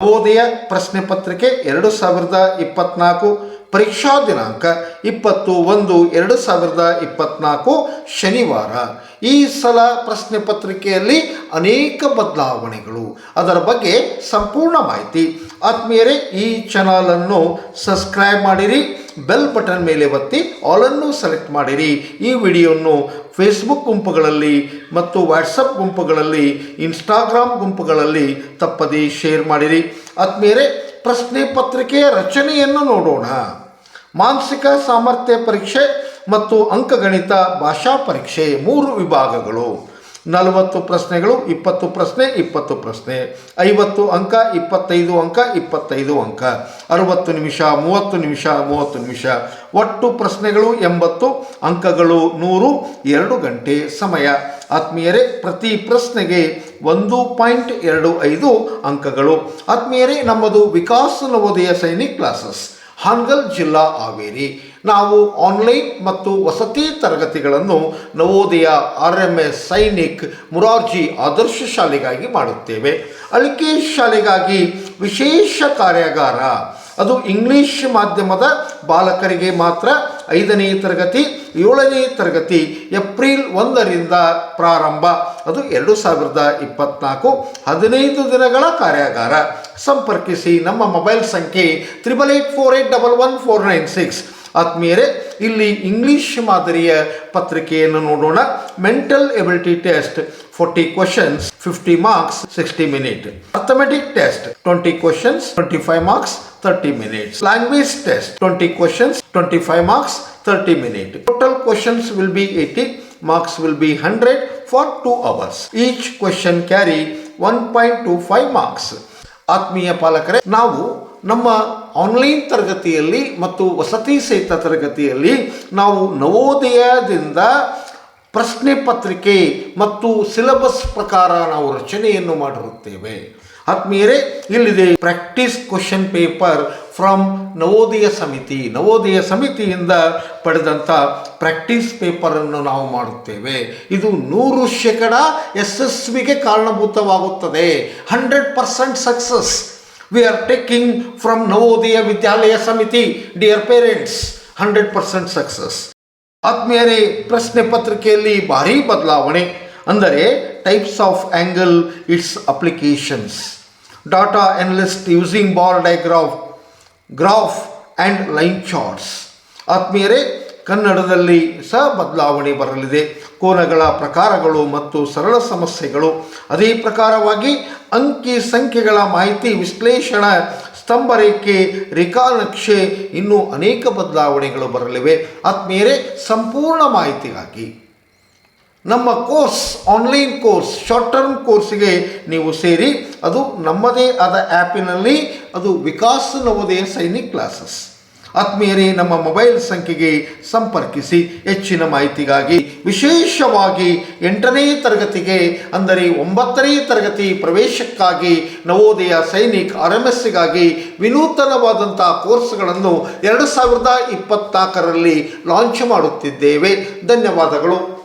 ನವೋದಯ ಪ್ರಶ್ನೆ ಪತ್ರಿಕೆ ಎರಡು ಸಾವಿರದ ಇಪ್ಪತ್ನಾಲ್ಕು ಪರೀಕ್ಷಾ ದಿನಾಂಕ ಇಪ್ಪತ್ತು ಒಂದು ಎರಡು ಸಾವಿರದ ಇಪ್ಪತ್ನಾಲ್ಕು ಶನಿವಾರ. ಈ ಸಲ ಪ್ರಶ್ನೆ ಪತ್ರಿಕೆಯಲ್ಲಿ ಅನೇಕ ಬದಲಾವಣೆಗಳು. ಅದರ ಬಗ್ಗೆ ಸಂಪೂರ್ಣ ಮಾಹಿತಿ. ಆತ್ಮೀಯರೇ, ಈ ಚಾನಲನ್ನು ಸಬ್ಸ್ಕ್ರೈಬ್ ಮಾಡಿರಿ ಬೆಲ್ ಬಟನ್ ಮೇಲೆ ಒತ್ತಿ ಆಲನ್ನು ಸೆಲೆಕ್ಟ್ ಮಾಡಿರಿ. ಈ ವಿಡಿಯೋವನ್ನು ಫೇಸ್ಬುಕ್ ಗುಂಪುಗಳಲ್ಲಿ ಮತ್ತು ವಾಟ್ಸಪ್ ಗುಂಪುಗಳಲ್ಲಿ ಇನ್ಸ್ಟಾಗ್ರಾಮ್ ಗುಂಪುಗಳಲ್ಲಿ ತಪ್ಪದೇ ಶೇರ್ ಮಾಡಿರಿ. ಆತ್ಮೀಯರೇ, ಪ್ರಶ್ನೆ ಪತ್ರಿಕೆಯ ರಚನೆಯನ್ನು ನೋಡೋಣ. ಮಾನಸಿಕ ಸಾಮರ್ಥ್ಯ ಪರೀಕ್ಷೆ ಮತ್ತು ಅಂಕಗಣಿತ ಭಾಷಾ ಪರೀಕ್ಷೆ, ಮೂರು ವಿಭಾಗಗಳು. ನಲವತ್ತು ಪ್ರಶ್ನೆಗಳು, ಇಪ್ಪತ್ತು ಪ್ರಶ್ನೆ ಇಪ್ಪತ್ತು ಪ್ರಶ್ನೆ. ಐವತ್ತು ಅಂಕ, ಇಪ್ಪತ್ತೈದು ಅಂಕ ಇಪ್ಪತ್ತೈದು ಅಂಕ. ಅರುವತ್ತು ನಿಮಿಷ, ಮೂವತ್ತು ನಿಮಿಷ ಮೂವತ್ತು ನಿಮಿಷ. ಒಟ್ಟು ಪ್ರಶ್ನೆಗಳು ಎಂಬತ್ತು, ಅಂಕಗಳು ನೂರು, ಎರಡು ಗಂಟೆ ಸಮಯ. ಆತ್ಮೀಯರೇ, ಪ್ರತಿ ಪ್ರಶ್ನೆಗೆ ಒಂದು ಪಾಯಿಂಟ್ ಎರಡು ಐದು ಅಂಕಗಳು. ಆತ್ಮೀಯರೇ, ನಮ್ಮದು ವಿಕಾಸ ನವೋದಯ ಸೈನಿಕ್ ಕ್ಲಾಸಸ್. ಹಾನಗಲ್ ಜಿಲ್ಲಾ ಹಾವೇರಿ. ನಾವು ಆನ್ಲೈನ್ ಮತ್ತು ವಸತಿ ತರಗತಿಗಳನ್ನು Navodaya R M S Sainik Morarji Adarsha ಶಾಲೆಗಾಗಿ ಮಾಡುತ್ತೇವೆ. ಅಳಿಕೆ ಶಾಲೆಗಾಗಿ ವಿಶೇಷ ಕಾರ್ಯಾಗಾರ. ಅದು ಇಂಗ್ಲಿಷ್ ಮಾಧ್ಯಮದ ಬಾಲಕರಿಗೆ ಮಾತ್ರ ಐದನೇ ತರಗತಿ, ಏಳನೇ ತರಗತಿ ಏಪ್ರಿಲ್ ಒಂದರಿಂದ ಪ್ರಾರಂಭ. ಅದು ಎರಡು ಸಾವಿರದ ಇಪ್ಪತ್ನಾಲ್ಕು ಹದಿನೈದು ದಿನಗಳ ಕಾರ್ಯಾಗಾರ. ಸಂಪರ್ಕಿಸಿ ನಮ್ಮ ಮೊಬೈಲ್ ಸಂಖ್ಯೆ triple eight four eight double one four nine six. ಆತ್ಮೀಯರೇ, ಇಲ್ಲಿ ಇಂಗ್ಲಿಷ್ ಮಾದರಿಯ ಪತ್ರಿಕೆಯನ್ನು ನೋಡೋಣ. Mental ability test forty questions fifty marks sixty minute arithmetic test twenty questions twenty five marks thirty minutes language test twenty questions twenty five marks thirty minute total questions will be eighty hundred for be 100 for 2 hours. Each question carry 1.25 marks. ಆತ್ಮೀಯ ಪಾಲಕರೇ, ನಾವು ನಮ್ಮ online ತರಗತಿಯಲ್ಲಿ ಮತ್ತು ವಸತಿ ಸಹಿತ ತರಗತಿಯಲ್ಲಿ ನಾವು ನವೋದಯದಿಂದ ಪ್ರಶ್ನೆ ಪತ್ರಿಕೆ ಮತ್ತು ಸಿಲಬಸ್ ಪ್ರಕಾರ ನಾವು ರಚನೆಯನ್ನು ಮಾಡಿರುತ್ತೇವೆ. ಆತ್ಮೀಯರೇ, ಇಲ್ಲಿದೆ practice question paper from Navodaya Samiti. Navodaya ಸಮಿತಿಯಿಂದ ಪಡೆದಂಥ ಪ್ರಾಕ್ಟೀಸ್ ಪೇಪರನ್ನು ನಾವು ಮಾಡುತ್ತೇವೆ. ಇದು ನೂರು ಶೇಕಡ ಯಶಸ್ವಿಗೆ ಕಾರಣಭೂತವಾಗುತ್ತದೆ. Hundred percent success we are taking from Navodaya Vidyalaya Samiti dear parents hundred percent success ಆತ್ಮೀಯರೇ, ಪ್ರಶ್ನೆ ಪತ್ರಿಕೆಯಲ್ಲಿ ಭಾರೀ ಬದಲಾವಣೆ. ಅಂದರೆ types of angle, it's applications data analyst using bar diagram, graph and line charts ಆತ್ಮೀಯರೇ ಕನ್ನಡದಲ್ಲಿ ಸಹ ಬದಲಾವಣೆ ಬರಲಿದೆ. ಕೋನಗಳ ಪ್ರಕಾರಗಳು ಮತ್ತು ಸರಳ ಸಮಸ್ಯೆಗಳು. ಅದೇ ಪ್ರಕಾರವಾಗಿ ಅಂಕಿ ಸಂಖ್ಯೆಗಳ ಮಾಹಿತಿ ವಿಶ್ಲೇಷಣಾ ಸ್ತಂಭರೇಖೆ ರೇಖಾನಕ್ಷೆ ಇನ್ನೂ ಅನೇಕ ಬದಲಾವಣೆಗಳು ಬರಲಿವೆ. ಆತ್ಮೀಯರೇ ಸಂಪೂರ್ಣ ಮಾಹಿತಿಗಾಗಿ. ನಮ್ಮ course online course short term ಕೋರ್ಸಿಗೆ ನೀವು ಸೇರಿ, ಅದು ನಮ್ಮದೇ ಆದ ಆ್ಯಪಿನಲ್ಲಿ ಅದು ವಿಕಾಸ್ ನವೋದಯ ಸೈನಿಕ್ ಕ್ಲಾಸಸ್. ಆತ್ಮೀಯರೇ, ನಮ್ಮ ಮೊಬೈಲ್ ಸಂಖ್ಯೆಗೆ ಸಂಪರ್ಕಿಸಿ, ಹೆಚ್ಚಿನ ಮಾಹಿತಿಗಾಗಿ ವಿಶೇಷವಾಗಿ ಎಂಟನೇ ತರಗತಿಗೆ, ಅಂದರೆ ಒಂಬತ್ತನೇ ತರಗತಿ ಪ್ರವೇಶಕ್ಕಾಗಿ ನವೋದಯ ಸೈನಿಕ್ ಆರ್ ಎಂ ಎಸ್ಸಿಗಾಗಿ ವಿನೂತನವಾದಂಥ ಕೋರ್ಸ್ಗಳನ್ನು ಎರಡು ಸಾವಿರದ ಇಪ್ಪತ್ತ್ನಾಲ್ಕರಲ್ಲಿ ಲಾಂಚ್ ಮಾಡುತ್ತಿದ್ದೇವೆ. ಧನ್ಯವಾದಗಳು.